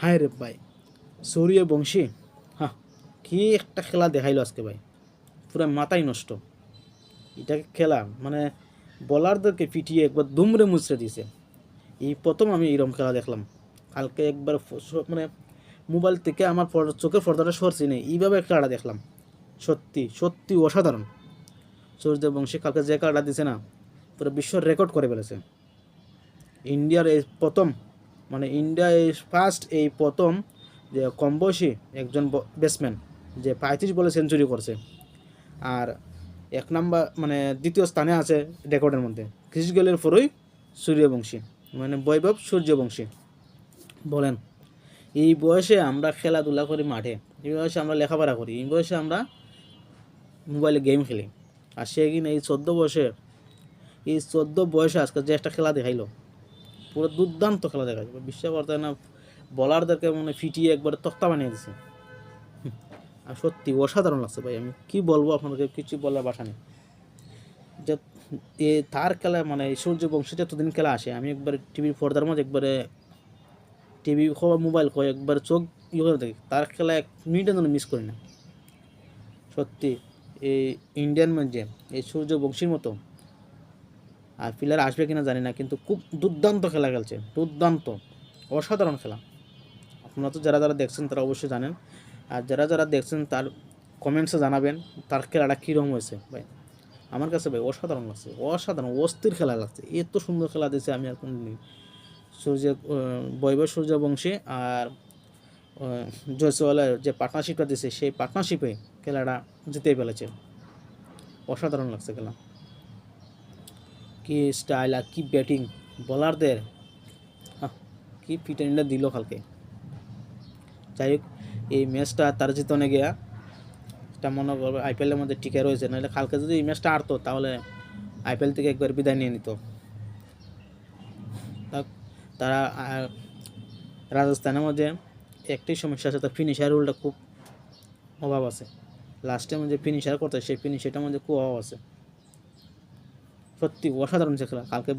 হায় রে ভাই। সৌরিয় বংশী? হ্যাঁ কি একটা খেলা দেখাইলো আজকে ভাই। পুরো মাথাই নষ্ট। এটাকে খেলা মানে বলারদেরকে পিটিয়ে একবার দুমড়ে মুচড়ে দিছে। এই প্রথম আমি এরকম খেলা দেখলাম। কালকে একবার মানে মোবাইল থেকে আমার চোখের পর্দাটা সরছে নেই। এইভাবে খেলাটা দেখলাম। সত্যি সত্যি অসাধারণ। সূর্য বংশী কালকে যে খেলাটা দিছে না, পুরো বিশ্ব রেকর্ড করে ফেলেছে। ইন্ডিয়ার এই প্রথম মানে ইন্ডিয়া এই ফার্স্ট এই প্রথম যে কম একজন ব্যাটসম্যান যে পঁয়ত্রিশ বলে সেঞ্চুরি করছে। আর এক নাম্বার মানে দ্বিতীয় স্থানে আছে রেকর্ডের মধ্যে ক্রিস গেলের পরই সূর্যবংশী মানে বৈভব সূর্যবংশী। বলেন, এই বয়সে আমরা খেলাধুলা করি মাঠে, এই বয়সে আমরা লেখাপড়া করি, এই বয়সে আমরা মোবাইলে গেম খেলি। আর সে কিনা এই চোদ্দ বয়সে এই চোদ্দ বয়সে আজকে যে একটা খেলা দেখাইলো পুরো দুর্দান্ত খেলা দেখা দেখাইলো বিশ্বাস করতে হয় না বলারদেরকে মানে ফিটিয়ে একবারে তক্তা বানিয়ে দিছে। আর সত্যি অসাধারণ লাগছে ভাই, আমি কি বলব আপনাদেরকে, কিছু বলার বাসা নেই। যে এ তার খেলা মানে এই সূর্যবংশী যতদিন খেলা আসে, আমি একবার টিভির পর্দার মধ্যে একবারে টিভি খবর মোবাইল কয় একবার চোখ ইয়ে করে দেখি, তার খেলা এক মিনিটের জন্য মিস করি না। সত্যি, এই ইন্ডিয়ান মধ্যে এই সূর্যবংশীর মতো আর প্লেয়ার আসবে কিনা জানি না কিন্তু খুব দুর্দান্ত খেলা খেলছে দুর্দান্ত অসাধারণ খেলা। আপনারা তো যারা যারা দেখছেন তারা অবশ্যই জানেন। আর যারা যারা দেখছেন তার কমেন্টসে জানাবেন তার খেলাটা কীরকম হয়েছে ভাই। আমার কাছে ভাই অসাধারণ লাগছে অসাধারণ অস্থির খেলা লাগছে। এত সুন্দর খেলা দিয়েছে আমি আর কোনো সূর্য আহ, বৈভব সূর্যবংশী আর জয়সওয়ালের যে পার্টনারশিপটা দিয়েছে সেই পার্টনারশিপে খেলাটা জিতেই ফেলেছে। অসাধারণ লাগছে খেলা। কি স্টাইল আর কি ব্যাটিং বলারদের কি ফিটানিটা দিল কালকে? যাই হোক এই ম্যাচটা তার জিতনে গিয়া এটা মনে করবে আইপিএলের মধ্যে টিকে রয়েছে, নাহলে কালকে যদি এই ম্যাচটা আরতো তাহলে আইপিএল থেকে একবার বিদায় নিয়ে নিত। তারা রাজস্থানের মধ্যে একটাই সমস্যা আছে তার ফিনিশার রুলটা খুব অভাব আছে। লাস্টের মধ্যে ফিনিশার করতে সেই ফিনিশারটার মধ্যে খুব অভাব আছে। সত্যি অসাধারণ সে খেলা। কালকে